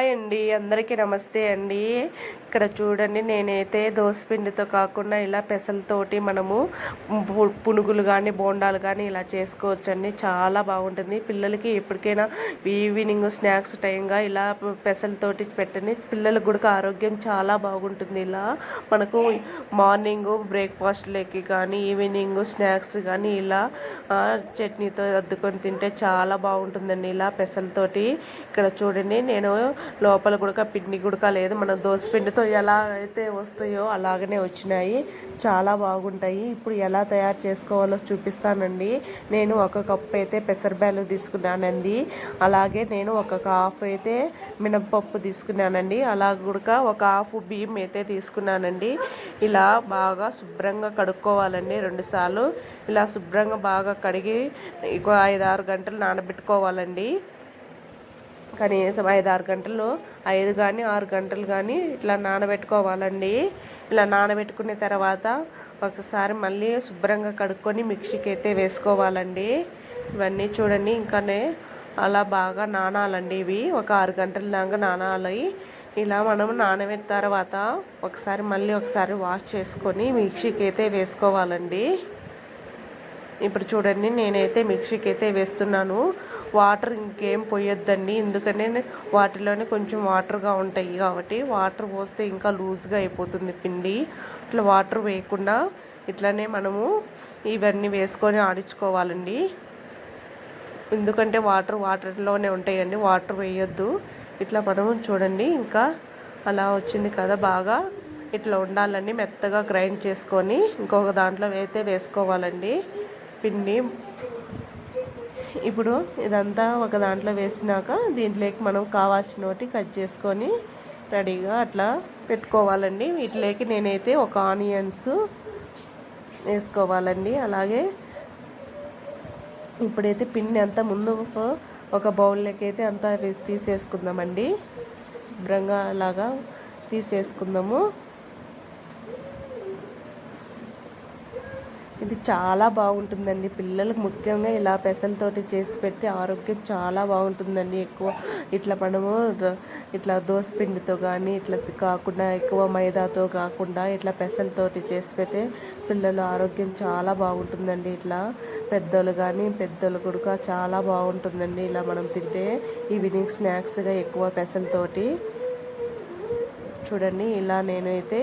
Hi అండి అందరికీ నమస్తే అండి. ఇక్కడ చూడండి నేనైతే దోసపిండితో కాకుండా ఇలా పెసలతోటి మనము పు- పునుగులు కానీ బోండాలు కానీ ఇలా చేసుకోవచ్చండి. చాలా బాగుంటుంది. పిల్లలకి ఎప్పటికైనా ఈవినింగ్ స్నాక్స్ టైంగా ఇలా పెసలతోటి పెట్టండి. పిల్లలకు కూడా ఆరోగ్యం చాలా బాగుంటుంది ఇలా. మనకు మార్నింగ్ బ్రేక్ఫాస్ట్లోకి కానీ ఈవినింగ్ స్నాక్స్ కానీ ఇలా చట్నీతో అద్దుకొని తింటే చాలా బాగుంటుందండి ఇలా పెసలతోటి. ఇక్కడ చూడండి నేను లోపల గుడక పిండి గుడక లేదు. మన దోశ పిండితో ఎలా అయితే వస్తాయో అలాగనే వచ్చినాయి. చాలా బాగుంటాయి. ఇప్పుడు ఎలా తయారు చేసుకోవాలో చూపిస్తానండి. నేను ఒక కప్పు అయితే పెసరబ్యాలు తీసుకున్నానండి. అలాగే నేను ఒక హాఫ్ అయితే మినపప్పు తీసుకున్నానండి. అలా గుడక ఒక హాఫ్ బియ్యం అయితే తీసుకున్నానండి. ఇలా బాగా శుభ్రంగా కడుక్కోవాలండి రెండుసార్లు ఇలా శుభ్రంగా బాగా కడిగి ఇంకో ఐదు ఆరు గంటలు నానబెట్టుకోవాలండి. కనీసం ఐదు ఆరు గంటలు ఐదు కానీ ఆరు గంటలు కానీ ఇట్లా నానబెట్టుకోవాలండి. ఇలా నానబెట్టుకున్న తర్వాత ఒకసారి మళ్ళీ శుభ్రంగా కడుక్కొని మిక్సీకి అయితే వేసుకోవాలండి. ఇవన్నీ చూడండి ఇంకానే అలా బాగా నానాలండి ఇవి. ఒక ఆరు గంటల దాకా నానాలి. ఇలా మనం నానబెట్టిన తర్వాత ఒకసారి మళ్ళీ ఒకసారి వాష్ చేసుకొని మిక్సీకి అయితే వేసుకోవాలండి. ఇప్పుడు చూడండి నేనైతే మిక్సీకి అయితే వేస్తున్నాను. వాటర్ ఇంకేం పోయొద్దండి. ఎందుకంటే వాటిలోనే కొంచెం వాటర్గా ఉంటాయి కాబట్టి వాటర్ పోస్తే ఇంకా లూజ్గా అయిపోతుంది పిండి. ఇట్లా వాటర్ వేయకుండా ఇట్లానే మనము ఇవన్నీ వేసుకొని ఆడించుకోవాలండి. ఎందుకంటే వాటర్ వాటర్లోనే ఉంటాయండి. వాటర్ వేయొద్దు. ఇట్లా మనము చూడండి ఇంకా అలా వచ్చింది కదా బాగా. ఇట్లా ఉండాలని మెత్తగా గ్రైండ్ చేసుకొని ఇంకొక దాంట్లో అయితే వేసుకోవాలండి. పిండి ఇప్పుడు ఇదంతా ఒక దాంట్లో వేసినాక దీంట్లోకి మనం కావాల్సిన ఒకటి కట్ చేసుకొని రెడీగా అట్లా పెట్టుకోవాలండి. వీటిలోకి నేనైతే ఒక ఆనియన్స్ వేసుకోవాలండి. అలాగే ఇప్పుడైతే పిండి అంతా ముందు ఒక బౌల్లోకి అయితే అంతా తీసేసుకుందామండి. శుభ్రంగా అలాగా తీసేసుకుందాము. ఇది చాలా బాగుంటుందండి. పిల్లలకు ముఖ్యంగా ఇలా పెసలతోటి చేసి పెడితే ఆరోగ్యం చాలా బాగుంటుందండి. ఎక్కువ ఇట్లా మనము ఇట్లా దోస పిండితో కానీ ఇట్లా కాకుండా ఎక్కువ మైదాతో కాకుండా ఇట్లా పెసలతోటి చేసి పెడితే పిల్లల ఆరోగ్యం చాలా బాగుంటుందండి. ఇట్లా పెద్దోళ్ళు కానీ పెద్దోళ్ళు కూడా చాలా బాగుంటుందండి. ఇలా మనం తింటే ఈవినింగ్ స్నాక్స్గా ఎక్కువ పెసలతోటి. చూడండి ఇలా నేనైతే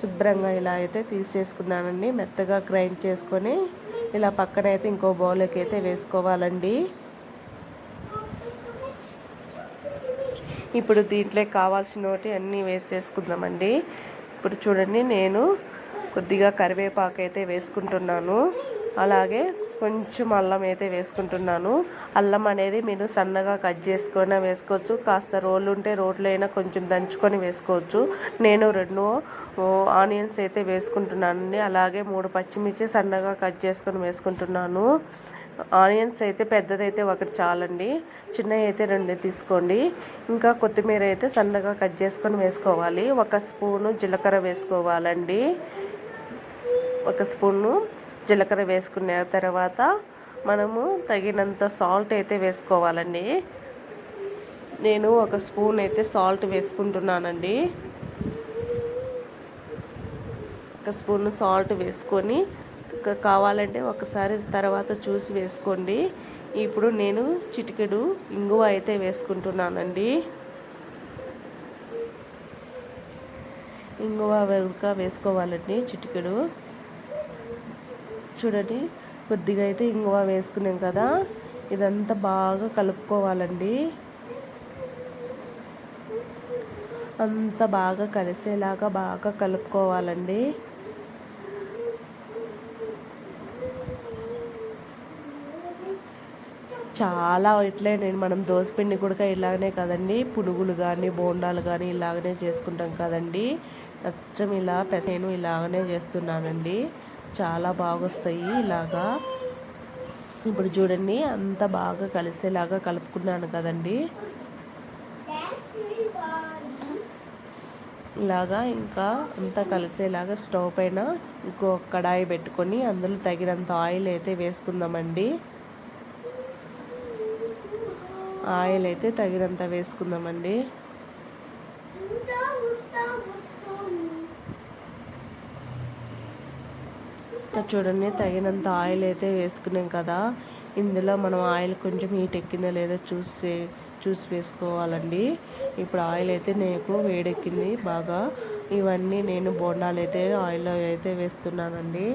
శుభ్రంగా ఇలా అయితే తీసేసుకున్నానండి. మెత్తగా గ్రైండ్ చేసుకొని ఇలా పక్కన అయితే ఇంకో బౌల్లోకి అయితే వేసుకోవాలండి. ఇప్పుడు దీంట్లో కావాల్సినవి అన్నీ వేసేసుకుందామండి. ఇప్పుడు చూడండి నేను కొద్దిగా కరివేపాకు అయితే వేసుకుంటున్నాను. అలాగే కొంచెం అల్లం అయితే వేసుకుంటున్నాను. అల్లం అనేది మీరు సన్నగా కట్ చేసుకొని వేసుకోవచ్చు. కాస్త రోలు ఉంటే రోట్లో అయినా కొంచెం దంచుకొని వేసుకోవచ్చు. నేను రెండు ఆనియన్స్ అయితే వేసుకుంటున్నానండి. అలాగే మూడు పచ్చిమిర్చి సన్నగా కట్ చేసుకొని వేసుకుంటున్నాను. ఆనియన్స్ అయితే పెద్దదైతే ఒకటి చాలండి. చిన్నవి అయితే రెండు తీసుకోండి. ఇంకా కొత్తిమీర అయితే సన్నగా కట్ చేసుకొని వేసుకోవాలి. ఒక స్పూను జీలకర్ర వేసుకోవాలండి. ఒక స్పూను జీలకర్ర వేసుకున్న తర్వాత మనము తగినంత సాల్ట్ అయితే వేసుకోవాలండి. నేను ఒక స్పూన్ అయితే సాల్ట్ వేసుకుంటున్నానండి. ఒక స్పూన్ సాల్ట్ వేసుకొని కావాలంటే ఒకసారి తర్వాత చూసి వేసుకోండి. ఇప్పుడు నేను చిటికెడు ఇంగువ అయితే వేసుకుంటున్నానండి. ఇంగువ వెనుక వేసుకోవాలండి చిటికెడు. చూడండి కొద్దిగా అయితే ఇంగువ వేసుకున్నాం కదా. ఇదంతా బాగా కలుపుకోవాలండి. అంత బాగా కలిసేలాగా బాగా కలుపుకోవాలండి. చాలా ఇట్లే నేను మనం దోసపిండి కూడా ఇలాగనే కదండి. పునుగులు కానీ బోండాలు కానీ ఇలాగనే చేసుకుంటాం కదండి. అచ్చం ఇలా పెసేను ఇలాగనే చేస్తున్నానండి. చాలా బాగొస్తాయి ఇలాగా. ఇప్పుడు చూడండి అంత బాగా కలిసేలాగా కలుపుకున్నాను కదండి. ఇలాగా ఇంకా అంతా కలిసేలాగా స్టవ్ పైన ఇంకో కడాయి పెట్టుకొని అందులో తగినంత ఆయిల్ అయితే వేసుకుందామండి. ఆయిల్ అయితే తగినంత వేసుకుందామండి. సో చూడండి తగినంత ఆయిల్ అయితే వేసుకున్నాం కదా. ఇందులో మనం ఆయిల్ కొంచెం హీట్ ఎక్కిందో లేదో చూసి చూసి వేసుకోవాలండి. ఇప్పుడు ఆయిల్ అయితే నాకు వేడెక్కింది బాగా. ఇవన్నీ నేను బోండాలు అయితే ఆయిల్లో అయితే వేస్తున్నానండి.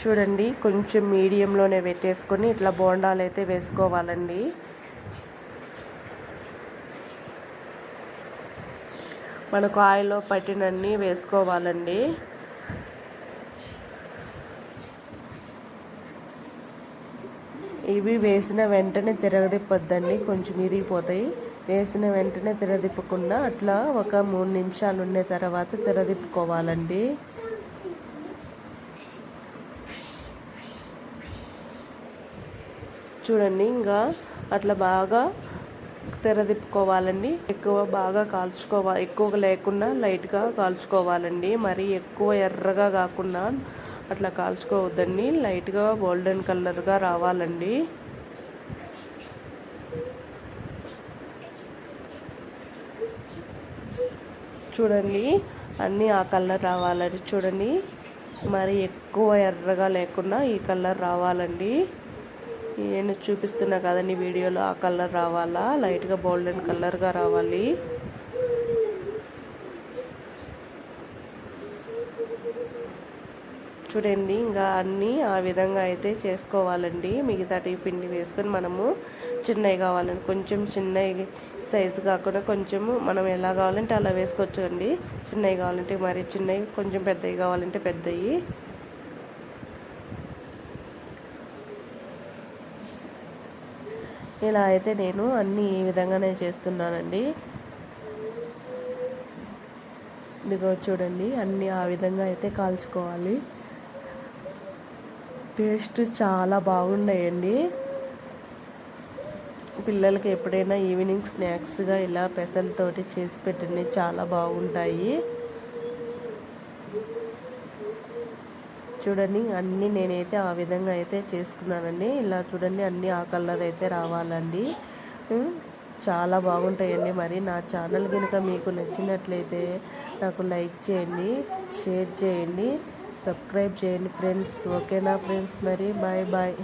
చూడండి కొంచెం మీడియంలోనే పెట్టేసుకొని ఇట్లా బోండాలు అయితే వేసుకోవాలండి. మనకు ఆయిల్లో పట్టినన్ని వేసుకోవాలండి. ఇవి వేసిన వెంటనే తిరగదిప్పొద్దండి కొంచెం ఇరిగిపోతాయి వేసిన వెంటనే తిరదిప్పకుండా అట్లా ఒక మూడు నిమిషాలు ఉండే తర్వాత తిరదిప్పుకోవాలండి. చూడండి ఇంకా అట్లా బాగా తెరదిప్పుకోవాలండి ఎక్కువ బాగా కాల్చుకోవాలి ఎక్కువ లేకుండా లైట్గా కాల్చుకోవాలండి. మరి ఎక్కువ ఎర్రగా కాకుండా అట్లా కాల్చుకోవద్దండి. లైట్గా గోల్డెన్ కలర్గా రావాలండి. చూడండి అన్నీ ఆ కలర్ రావాలండి. చూడండి మరి ఎక్కువ ఎర్రగా లేకుండా ఈ కలర్ రావాలండి. నేను చూపిస్తున్నా కదండి వీడియోలో ఆ కలర్ రావాలా? లైట్గా గోల్డెన్ కలర్గా రావాలి. చూడండి ఇంకా అన్నీ ఆ విధంగా అయితే చేసుకోవాలండి. మిగతాటి పిండి వేసుకొని మనము చిన్నవి కావాలండి. కొంచెం చిన్నవి సైజు కాకుండా కొంచెము మనం ఎలా కావాలంటే అలా వేసుకోవచ్చు అండి చిన్నవి కావాలంటే మరి చిన్నవి కొంచెం పెద్దవి కావాలంటే పెద్దవి. ఇలా అయితే నేను అన్నీ ఈ విధంగానే చేస్తున్నానండి. ఇదిగో చూడండి అన్నీ ఆ విధంగా అయితే కాల్చుకోవాలి. టేస్ట్ చాలా బాగున్నాయండి. పిల్లలకి ఎప్పుడైనా ఈవినింగ్ స్నాక్స్గా ఇలా పెసలతోటి చేసి పెట్టండి చాలా బాగుంటాయి. చూడండి అన్నీ నేనైతే ఆ విధంగా అయితే చేసుకున్నానండి. ఇలా చూడండి అన్నీ ఆ కలర్ అయితే రావాలండి. చాలా బాగుంటాయండి. మరి నా ఛానల్ కనుక మీకు నచ్చినట్లయితే నాకు లైక్ చేయండి షేర్ చేయండి సబ్స్క్రైబ్ చేయండి ఫ్రెండ్స్. ఓకేనా ఫ్రెండ్స్? మరి బాయ్ బాయ్.